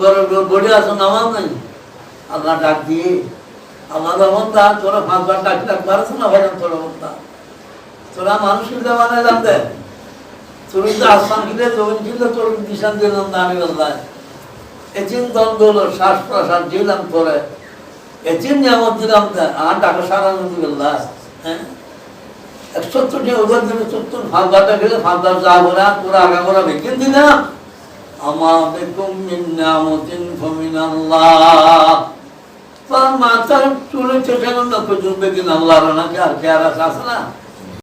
করে বডি আছে নামাজ নেই। আল্লাহ ডাক দিয়ে, আল্লাহ বন্ধা তোরা পাঁচবার ডাক ডাক পারছ না ভাই তোরা বন্ধা তোরা মানুষের দেওয়ানে জানতে আসমান কিনে জমিন তোর এচিন দ্বন্দ্ব শ্বাস প্রশ্বাস দিলাম তোরে এচিন নিয়ামত দিলাম আর সারা নদী হ্যাঁ? সত্তরটি ওদের দিনে সত্তর ফাঁকাটা গেলে যা করা তোরা আগা করা বেকিন দিলাম। ফামিনাল্লাহ। চুলে চেটানো না পর্যন্ত বেকিন আল্লাহর নাকি আর কে আর আছে না?